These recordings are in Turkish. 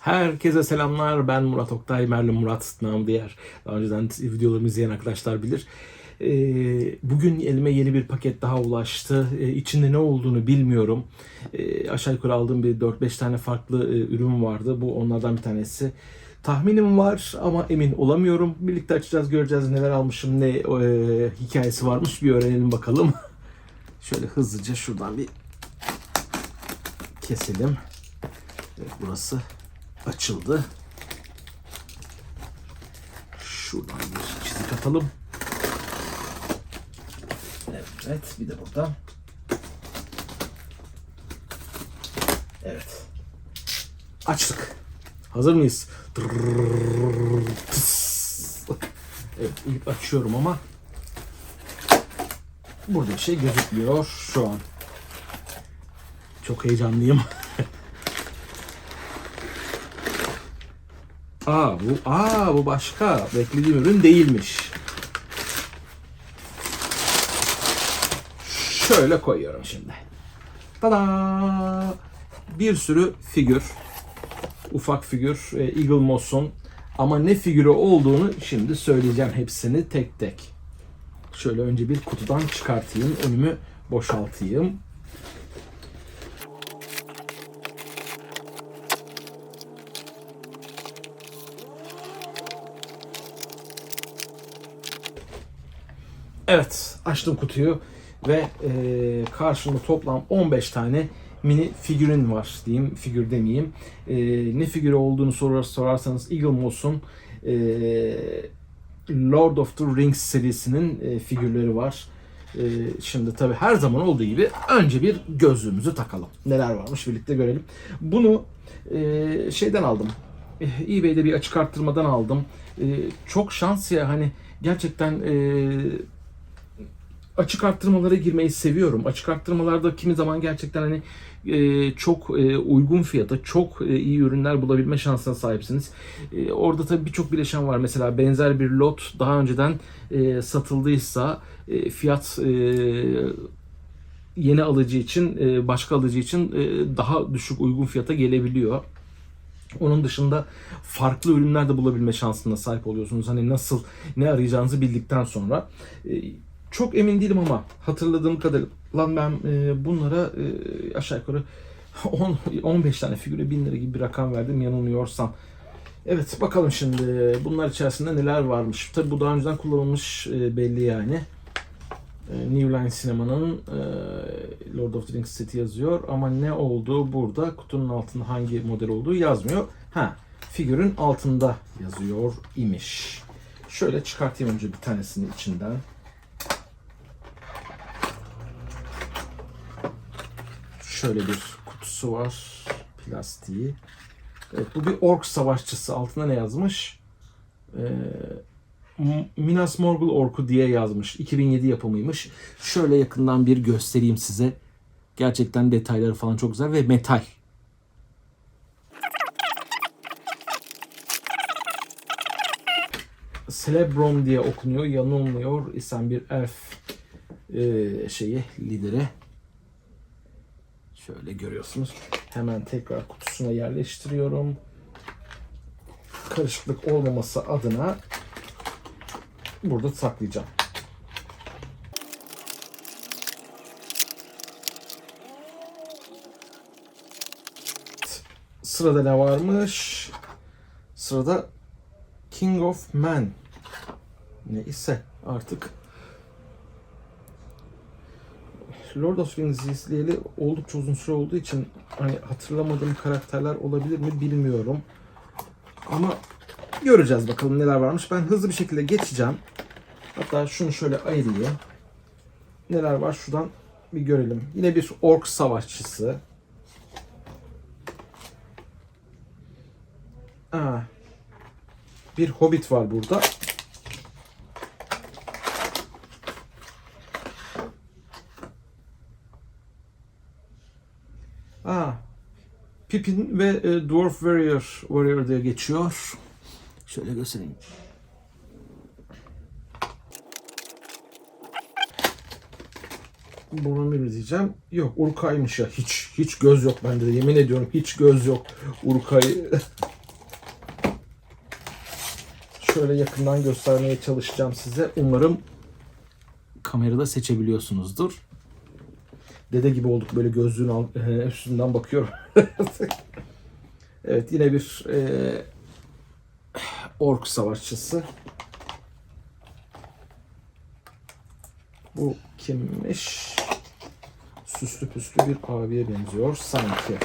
Herkese selamlar. Ben Murat Oktay, Merlin Murat namı diğer. Daha önceden videolarımı izleyen arkadaşlar bilir. Ee, bugün elime yeni bir paket daha ulaştı. Ee, içinde ne olduğunu bilmiyorum. Ee, aşağı yukarı aldığım bir 4-5 tane farklı e, ürün vardı. Bu onlardan bir tanesi. Tahminim var ama emin olamıyorum. Birlikte açacağız, göreceğiz neler almışım, ne e, hikayesi varmış. Bir öğrenelim bakalım. Şöyle hızlıca şuradan bir keselim. Evet, burası açıldı. Şuradan bir çizik atalım. Evet, bir de buradan. Evet. Açtık. Hazır mıyız? Evet, ilk açıyorum ama burada bir şey gözükmüyor şu an. Çok heyecanlıyım. Aa bu aa bu başka. Beklediğim ürün değilmiş. Şöyle koyuyorum şimdi. Tada! Bir sürü figür. Ufak figür. E, Eagle Moss'un. Ama ne figürü olduğunu şimdi söyleyeceğim hepsini tek tek. Şöyle önce bir kutudan çıkartayım. Önümü boşaltayım. Evet, açtım kutuyu ve e, karşımda toplam 15 tane mini figürün var diyeyim, figür demeyeyim. E, ne figürü olduğunu sorar, sorarsanız Eagle Moss'un e, Lord of the Rings serisinin e, figürleri var. E, şimdi tabi her zaman olduğu gibi önce bir gözlüğümüzü takalım. Neler varmış birlikte görelim. Bunu e, şeyden aldım. E, eBay'de bir açık arttırmadan aldım. E, çok şans ya hani gerçekten e, açık arttırmalara girmeyi seviyorum. Açık arttırmalarda kimi zaman gerçekten hani e, çok e, uygun fiyata, çok e, iyi ürünler bulabilme şansına sahipsiniz. E, orada tabii birçok bileşen var. Mesela benzer bir lot daha önceden e, satıldıysa e, fiyat e, yeni alıcı için, e, başka alıcı için e, daha düşük uygun fiyata gelebiliyor. Onun dışında farklı ürünler de bulabilme şansına sahip oluyorsunuz. Hani nasıl ne arayacağınızı bildikten sonra. E, çok emin değilim ama hatırladığım kadarıyla lan ben e, bunlara e, aşağı yukarı 10 15 tane figüre 1000 lira gibi bir rakam verdim yanılmıyorsam. Evet bakalım şimdi bunlar içerisinde neler varmış. Tabi bu daha önceden kullanılmış e, belli yani. E, New Line Cinema'nın e, Lord of the Rings seti yazıyor ama ne olduğu burada kutunun altında hangi model olduğu yazmıyor. Ha figürün altında yazıyor imiş. Şöyle çıkartayım önce bir tanesini içinden. Şöyle bir kutusu var. Plastiği. Evet, bu bir ork savaşçısı. Altına ne yazmış? Ee, Minas Morgul orku diye yazmış. 2007 yapımıymış. Şöyle yakından bir göstereyim size. Gerçekten detayları falan çok güzel ve metal. Celebron diye okunuyor. Yanılmıyor. İsen bir elf e, şeyi lideri. Şöyle görüyorsunuz. Hemen tekrar kutusuna yerleştiriyorum. Karışıklık olmaması adına burada saklayacağım. Sırada ne varmış? Sırada King of Man. Neyse artık Lord of the Rings izleyeli oldukça uzun süre olduğu için hani hatırlamadığım karakterler olabilir mi bilmiyorum. Ama göreceğiz bakalım neler varmış. Ben hızlı bir şekilde geçeceğim. Hatta şunu şöyle ayırayım. Neler var şuradan bir görelim. Yine bir ork savaşçısı. Aa, bir hobbit var burada. Aa, Pippin ve e, Dwarf Warrior, Warrior diye geçiyor. Şöyle göstereyim. Boromir diyeceğim. Yok Urukay'mış ya. Hiç hiç göz yok bende de. Yemin ediyorum hiç göz yok. Urukay. Şöyle yakından göstermeye çalışacağım size. Umarım kamerada seçebiliyorsunuzdur. Dede gibi olduk böyle gözlüğün e, üstünden bakıyorum. evet yine bir e, ork savaşçısı. Bu kimmiş? Süslü püslü bir abiye benziyor sanki.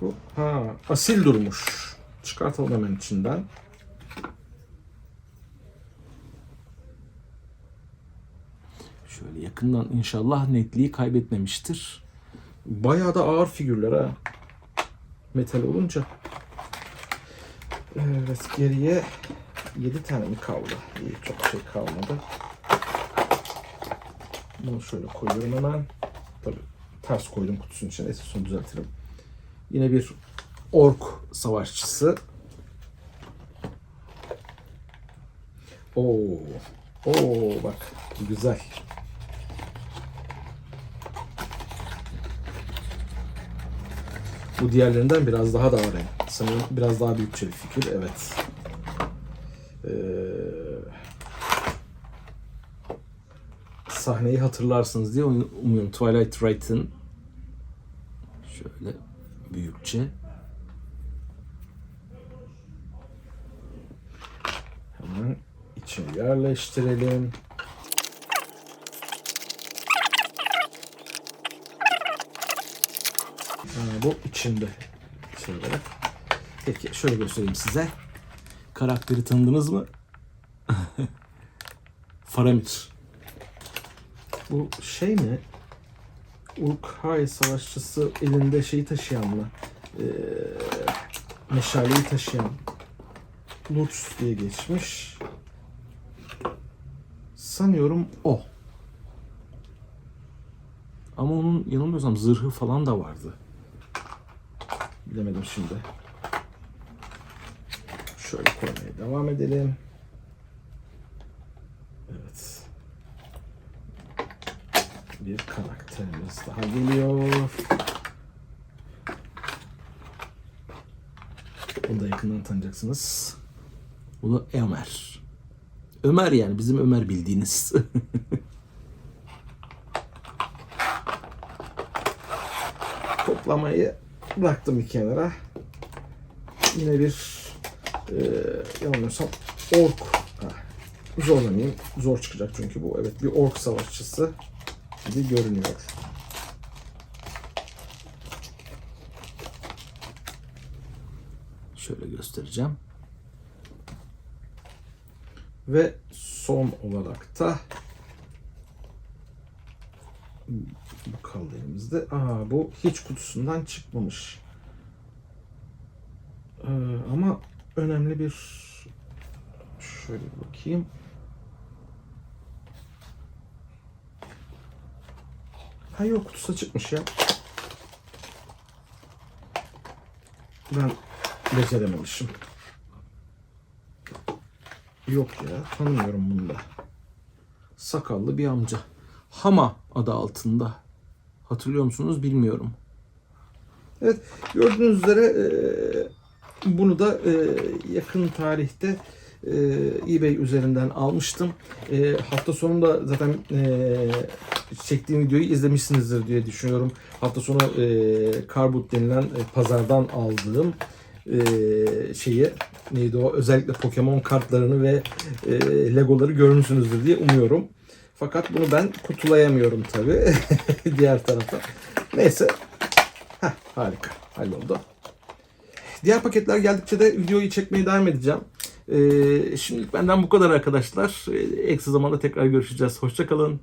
Bu ha asil durmuş. Çıkartalım hemen içinden. Şöyle yakından inşallah netliği kaybetmemiştir. Bayağı da ağır figürler ha. Metal olunca. Evet geriye 7 tane mi kaldı? İyi çok şey kalmadı. Bunu şöyle koyuyorum hemen. Tabii ters koydum kutusunun içine. Esas sonra düzeltirim. Yine bir ork savaşçısı. Oo. Oo bak güzel. Bu diğerlerinden biraz daha da var. Sanırım biraz daha büyükçe bir fikir. Evet. Ee, sahneyi hatırlarsınız diye umuyorum. Twilight Right'ın şöyle büyükçe. Hemen içine yerleştirelim. Ha, bu içinde şey olarak. Peki şöyle göstereyim size. Karakteri tanıdınız mı? Faramir. Bu şey mi? Uruk-hai savaşçısı elinde şeyi taşıyan mı? Ee, meşaleyi taşıyan. Lutz diye geçmiş. Sanıyorum o. Ama onun yanılmıyorsam zırhı falan da vardı. Bilemedim şimdi. Şöyle koymaya devam edelim. Evet. Bir karakterimiz daha geliyor. Onu da yakından tanıyacaksınız. Bu da Ömer. Ömer yani bizim Ömer bildiğiniz. Toplamayı bıraktım bir kenara. Yine bir e, yanılmıyorsam ork. Ha, zorlamayayım. Zor çıkacak çünkü bu. Evet bir ork savaşçısı gibi görünüyor. Şöyle göstereceğim. Ve son olarak da bu kaldı elimizde. Aa bu hiç kutusundan çıkmamış. Ee, ama önemli bir şöyle bir bakayım. Ha yok kutusu çıkmış ya. Ben becerememişim. Yok ya tanımıyorum bunu da. Sakallı bir amca. Hama adı altında. Hatırlıyor musunuz bilmiyorum. Evet gördüğünüz üzere e, bunu da e, yakın tarihte e, eBay üzerinden almıştım. E, hafta sonunda zaten çektiğim videoyu izlemişsinizdir diye düşünüyorum. Hafta sonu e, Carbot denilen pazardan aldığım şeyi neydi o özellikle Pokemon kartlarını ve Legoları görmüşsünüzdür diye umuyorum. Fakat bunu ben kutulayamıyorum tabi diğer tarafa. Neyse. Heh, harika. Halloldu. Diğer paketler geldikçe de videoyu çekmeye devam edeceğim. Ee, şimdilik benden bu kadar arkadaşlar. Ee, Eksa zamanda tekrar görüşeceğiz. Hoşçakalın.